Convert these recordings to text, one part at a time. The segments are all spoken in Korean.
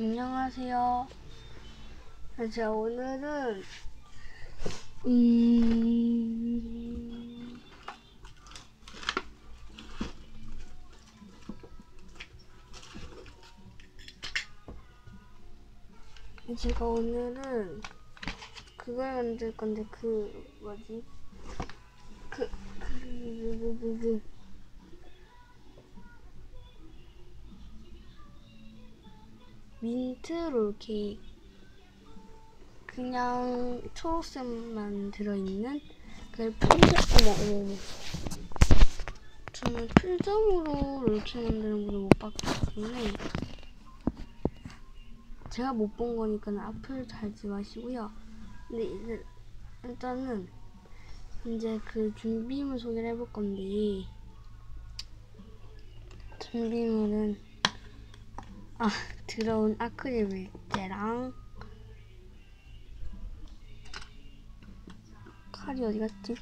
안녕하세요. 자, 오늘은, 음, 제가 오늘은 그걸 만들 건데, 그, 뭐지? 그, 그, 그, 그, 그. 민트 롤케이크 그냥 초록색만 들어있는 그 풀점 어머 어머 어머 저는 풀점으로 롤케이크 만드는 분을 못 봤기 때문에 제가 못 본 거니까 앞을 달지 마시고요. 근데 이제 일단은 이제 그 준비물 소개를 해볼 건데 준비물은 아 들어온 아크릴 물때랑 칼이 어디 갔지?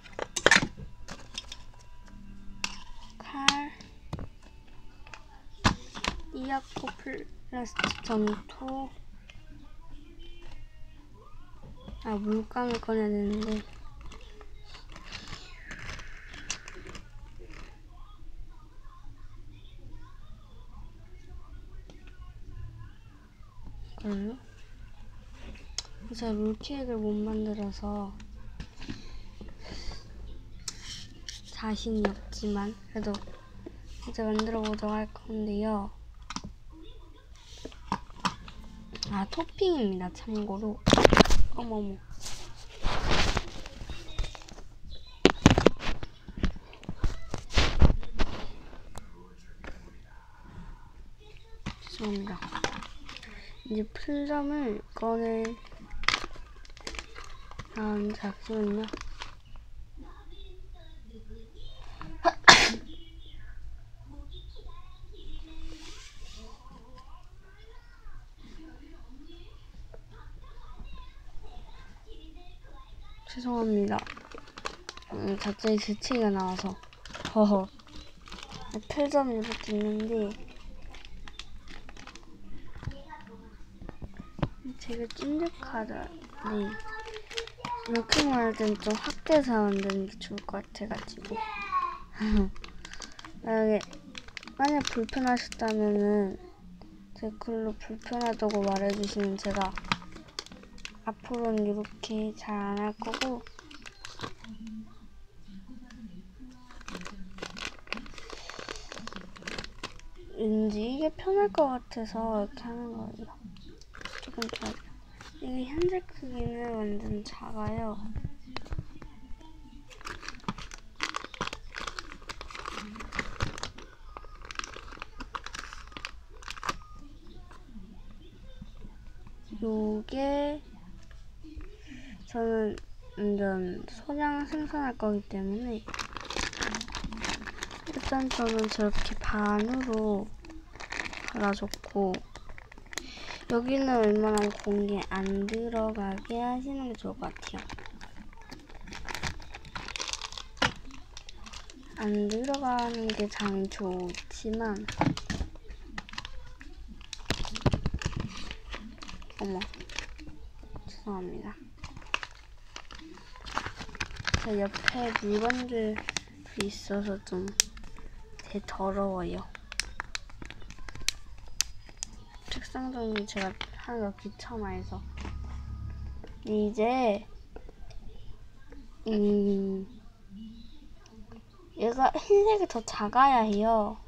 칼 이아코 플라스틱 점토 아 물감을 꺼내야 되는데 이걸로 제가 롤케이크를 못 만들어서 자신이 없지만 그래도 이제 만들어 보도록 할 건데요. 아 토핑입니다 참고로. 어머머. 죄송합니다 이제 풀점을 꺼내 아 잠시만요? 죄송합니다. 음, 갑자기 재채기가 나와서. 허허. 풀점 이렇게 있는데 제가 찐득하다. 네. 이렇게 말할 땐좀 확대해서 만드는 게 좋을 것 같아가지고. 만약에, 만약 불편하셨다면은, 댓글로 불편하다고 말해주시면 제가 앞으로는 이렇게 잘 안 할 거고, 왠지 이게 편할 것 같아서 이렇게 하는 거예요. 조금 더 이게 현재 크기는 완전 작아요. 요게 저는 완전 소량 생산할 거기 때문에 일단 저는 저렇게 반으로 갈아줬고 여기는 웬만하면 공기 안 들어가게 하시는 게 좋을 것 같아요. 안 들어가는 게 장 좋지만 어머 죄송합니다. 제 옆에 물건들이 있어서 좀 되게 더러워요. 정리 제가 거 귀찮아해서 이제 음 얘가 흰색이 더 작아야 해요.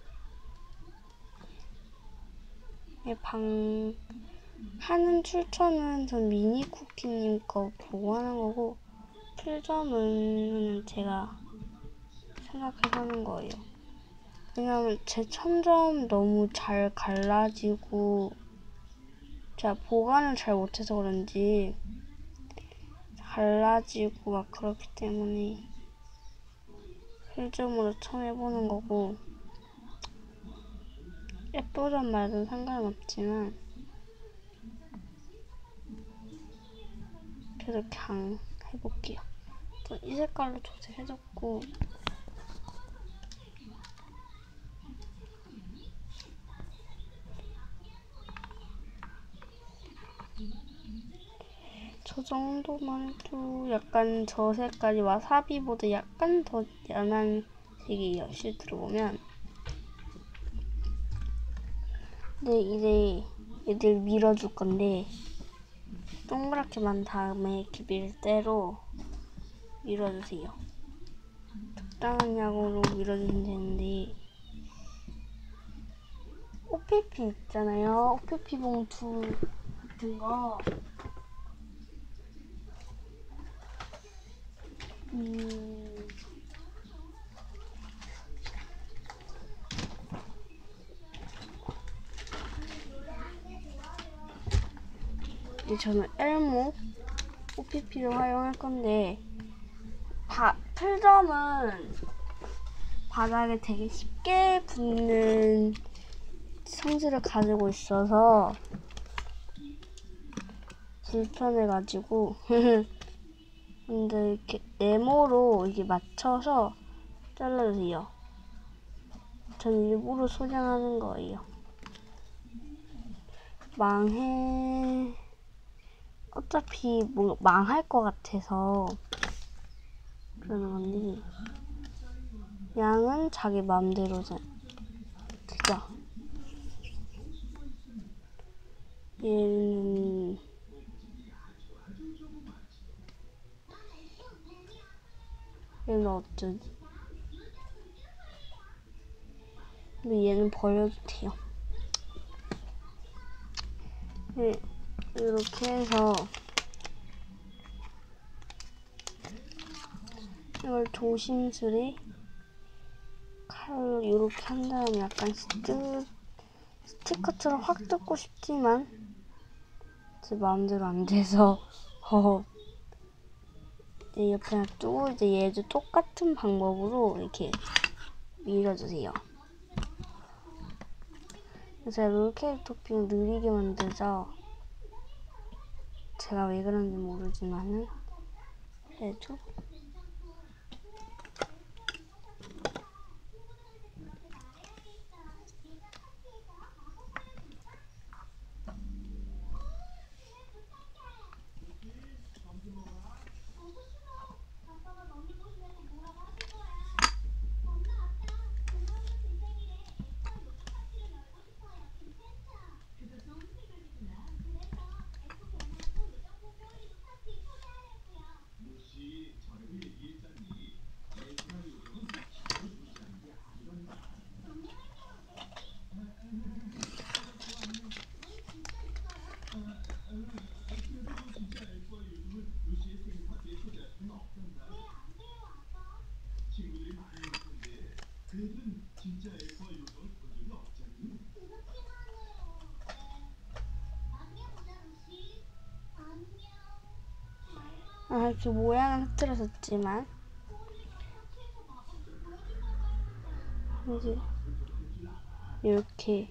방 하는 출처는 전 미니 쿠키님 거 보고 하는 거고 풀점은 제가 생각해서 하는 거예요. 왜냐면 제 천점 너무 잘 갈라지고 제가 보관을 잘 못해서 그런지 갈라지고 막 그렇기 때문에 필점으로 처음 해보는 거고 예쁘든 말든 상관은 없지만 그래도 그냥 해볼게요. 이 색깔로 조색해줬고 저 정도만 해도 약간 저 색깔이 와사비보다 약간 더 연한 색이에요. 실제로 보면. 네, 이제 얘들 밀어줄 건데 동그랗게 만 다음에 밀대로 밀어주세요. 적당한 양으로 밀어주면 되는데 OPP 있잖아요. OPP 봉투 같은 거. 음, 이제 저는 엘모 OPP를 활용할 건데 바, 풀점은 바닥에 되게 쉽게 붙는 성질을 가지고 있어서 불편해가지고 근데 이렇게 네모로 이게 맞춰서 잘라주세요. 저는 일부러 소장하는 거예요. 망해 어차피 뭐 망할 것 같아서 그러는 건데 양은 자기 마음대로 자 진짜 얘는 얘는 어쩌지? 근데 얘는 버려도 돼요. 네, 이렇게 해서 이걸 조심스레 칼로 이렇게 한 다음에 약간 스트, 스티커처럼 확 뜯고 싶지만 제 마음대로 안 돼서 어, 이제 옆에 놔두고 이제 얘도 똑같은 방법으로 이렇게 밀어주세요. 제가 롤케이크 토핑을 느리게 만들죠. 제가 왜 그런지 모르지만은 해줘. 아, 이렇게 모양은 흐트러졌지만. 이제 이렇게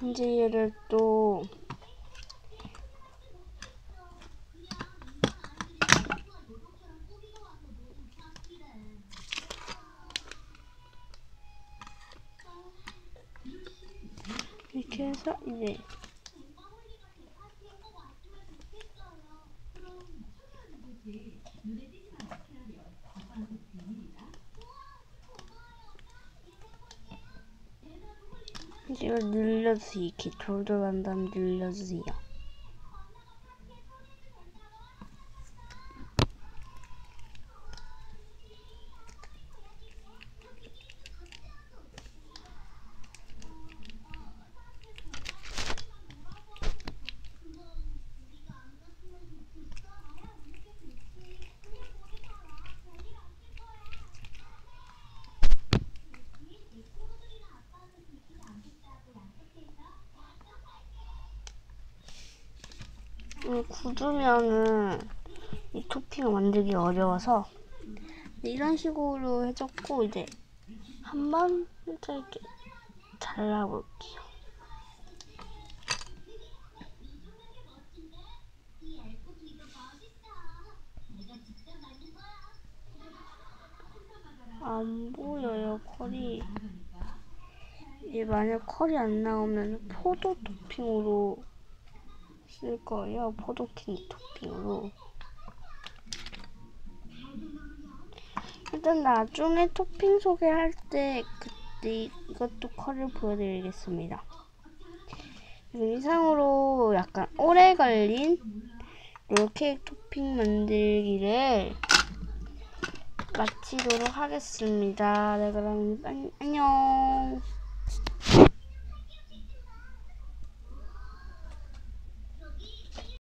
이제 얘를 또 이렇게 해서 이제 이제 이걸 늘려주세요. 이렇게 돌돌 한 다음에 늘려주세요. 음, 굳으면은 이 토핑을 만들기 어려워서 이런 식으로 해줬고 이제 한번 이렇게 잘라볼게요. 안 보여요 컬이 이게 만약 컬이 안 나오면 포도 토핑으로 쓸 거예요 포도 캔디 토핑으로 일단 나중에 토핑 소개할 때 그때 이것도 컬을 보여드리겠습니다 이상으로 약간 오래 걸린 롤케이크 토핑 만들기를 마치도록 하겠습니다. 네, 그럼 안- 안녕.